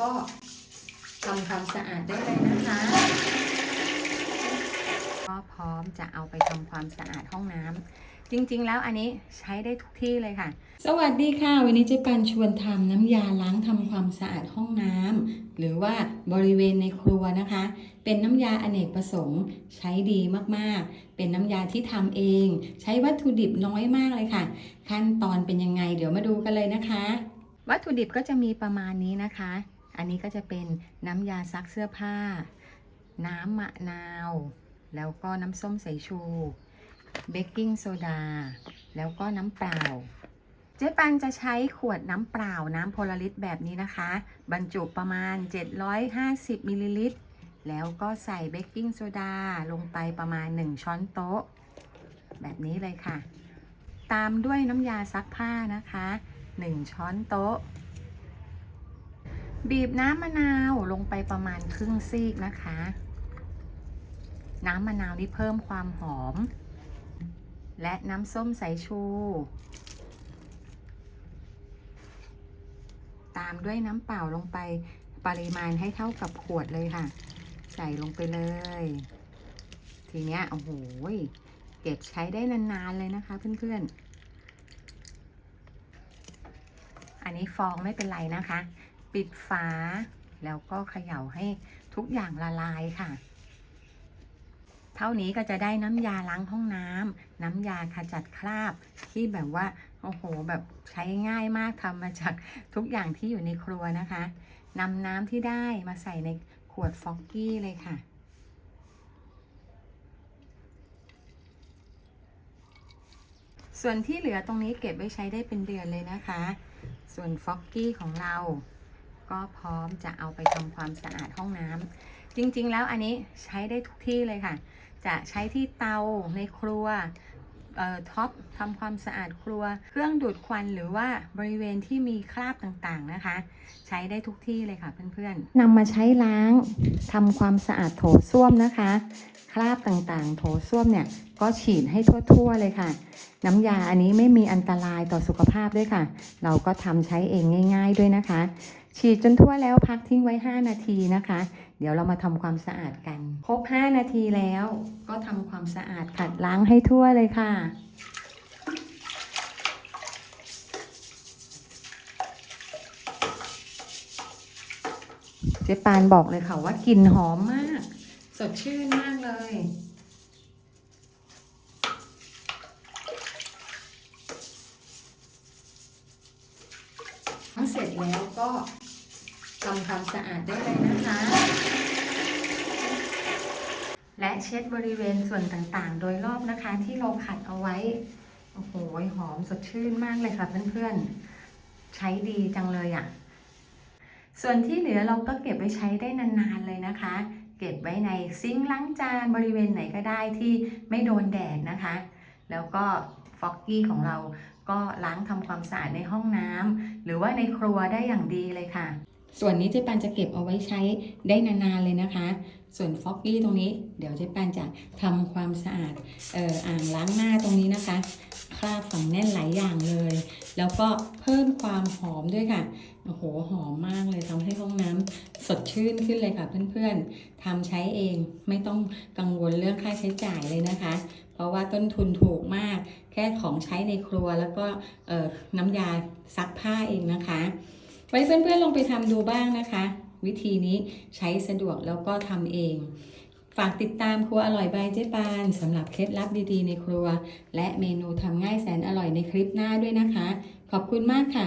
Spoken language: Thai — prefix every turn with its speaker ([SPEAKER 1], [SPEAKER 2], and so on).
[SPEAKER 1] ก็ทำความสะอาดได้เลยนะคะ ก็พร้อมจะเอาไปทำความสะอาดห้องน้ำจริงๆ แล้วอันนี้ใช้ได้ทุกที่เลยค่ะ สวัสดีค่ะ วันนี้เจ๊ปันชวนทำน้ำยาล้างทำความสะอาดห้องน้ำหรือว่าบริเวณในครัวนะคะ เป็นน้ำยาอเนกประสงค์ใช้ดีมากๆ เป็นน้ำยาที่ทำเอง ใช้วัตถุดิบน้อยมากเลยค่ะ ขั้นตอนเป็นยังไงเดี๋ยวมาดูกันเลยนะคะ วัตถุดิบก็จะมีประมาณนี้นะคะ อันนี้ก็จะเป็นน้ำยาซักเสื้อผ้า น้ำมะนาว แล้วก็น้ำส้มสายชู เบกกิ้งโซดา แล้วก็น้ำเปล่า เจ๊ปันจะใช้ขวดน้ำเปล่าน้ำโพลาริสแบบนี้นะคะ บรรจุประมาณ 750มิลลิลิตร แล้วก็ใส่เบกกิ้งโซดาลงไปประมาณ 1 ช้อนโต๊ะ แบบนี้เลยค่ะ ตามด้วยน้ำยาซักผ้านะคะ 1 ช้อนโต๊ะ บีบน้ำมะนาวลงไปประมาณครึ่งซีกนะคะ น้ำมะนาวนี่เพิ่มความหอม และน้ำส้มสายชู ตามด้วยน้ำเปล่าลงไปปริมาณให้เท่ากับขวดเลยค่ะ ใส่ลงไปเลย ทีเนี้ยโอ้โหเก็บใช้ได้นานๆเลยนะคะเพื่อนๆ อันนี้ฟองไม่เป็นไรนะคะ ปิดฝา แล้วก็เขย่าให้ทุกอย่างละลายค่ะ เท่านี้ก็จะได้น้ำยาล้างห้องน้ำน้ำยาขจัดคราบ ที่แบบว่าโอ้โหแบบใช้ง่ายมากทำมาจากทุกอย่างที่อยู่ในครัวนะคะนำน้ำที่ได้มาใส่ในขวดฟอกกี้เลยค่ะส่วนที่เหลือตรงนี้เก็บไว้ใช้ได้เป็นเดือนเลยนะคะ ส่วนฟอกกี้ของเรา ก็พร้อมจะเอาไปทำความสะอาดห้องน้ำจริงๆ แล้วอันนี้ใช้ได้ทุกที่เลยค่ะ จะใช้ที่เตาในครัวเอ่อท็อปทำความสะอาดครัว เครื่องดูดควันหรือว่าบริเวณที่มีคราบต่างๆนะคะ ใช้ได้ทุกที่เลยค่ะเพื่อนๆนำมาใช้ล้างทำความสะอาดโถส้วมนะคะ คราบต่างๆ โถส้วมเนี่ยก็ฉีดให้ทั่วๆเลยค่ะ น้ำยาอันนี้ไม่มีอันตรายต่อสุขภาพด้วยค่ะ เราก็ทำใช้เองง่าย ๆด้วยนะคะ ฉีดจนทั่วแล้วพักทิ้งไว้ 5 นาทีนะคะ เดี๋ยวเรามาทำความสะอาดกัน ครบ 5 นาทีแล้วก็ทำความสะอาดขัดล้างให้ทั่วเลยค่ะ เจ๊ปานบอกเลยค่ะว่ากลิ่นหอมมาก สดชื่นมากเลยทั้งเสร็จแล้วก็ ทำความสะอาดได้เลยนะคะ และเช็ดบริเวณส่วนต่างๆ โดยรอบนะคะ ที่เราขัดเอาไว้ โอ้โห หอมสดชื่นมากเลยค่ะเพื่อนๆ ใช้ดีจังเลยอะ่ะ ส่วนที่เหลือเราก็เก็บไว้ใช้ได้นานๆเลยนะคะ เก็บไว้ในซิงค์ล้างจานบริเวณไหนก็ได้ที่ไม่โดนแดดนะคะ แล้วก็ฟอกกี้ของเราก็ล้างทำความสะอาดในห้องน้ำหรือว่าในครัวได้อย่างดีเลยค่ะ ส่วนนี้เจ๊ปันจะเก็บเอาไว้ใช้ได้นานๆเลยนะคะ ส่วนฟอกกี้ตรงนี้เดี๋ยวเจ๊ปันจะทำความสะอาดอ่ออ่างล้างหน้าตรงนี้นะคะ คราบฝังแน่นหลายอย่างเลย แล้วก็เพิ่มความหอมด้วยค่ะ โอ้โห หอมมากเลยทำให้ห้องน้ำสดชื่นขึ้นเลยค่ะเพื่อนๆทำใช้เองไม่ต้องกังวลเรื่องค่าใช้จ่ายเลยนะคะ เพราะว่าต้นทุนถูกมาก แค่ของใช้ในครัวแล้วก็น้ำยาซักผ้าเองนะคะ ไว้เพื่อนๆลองไปทำดูบ้างนะคะ วิธีนี้ใช้สะดวกแล้วก็ทำเอง ฝากติดตามครัวอร่อยบายเจ๊ปานสำหรับเคล็ดลับดีๆในครัว และเมนูทำง่ายแสนอร่อยในคลิปหน้าด้วยนะคะ ขอบคุณมากค่ะ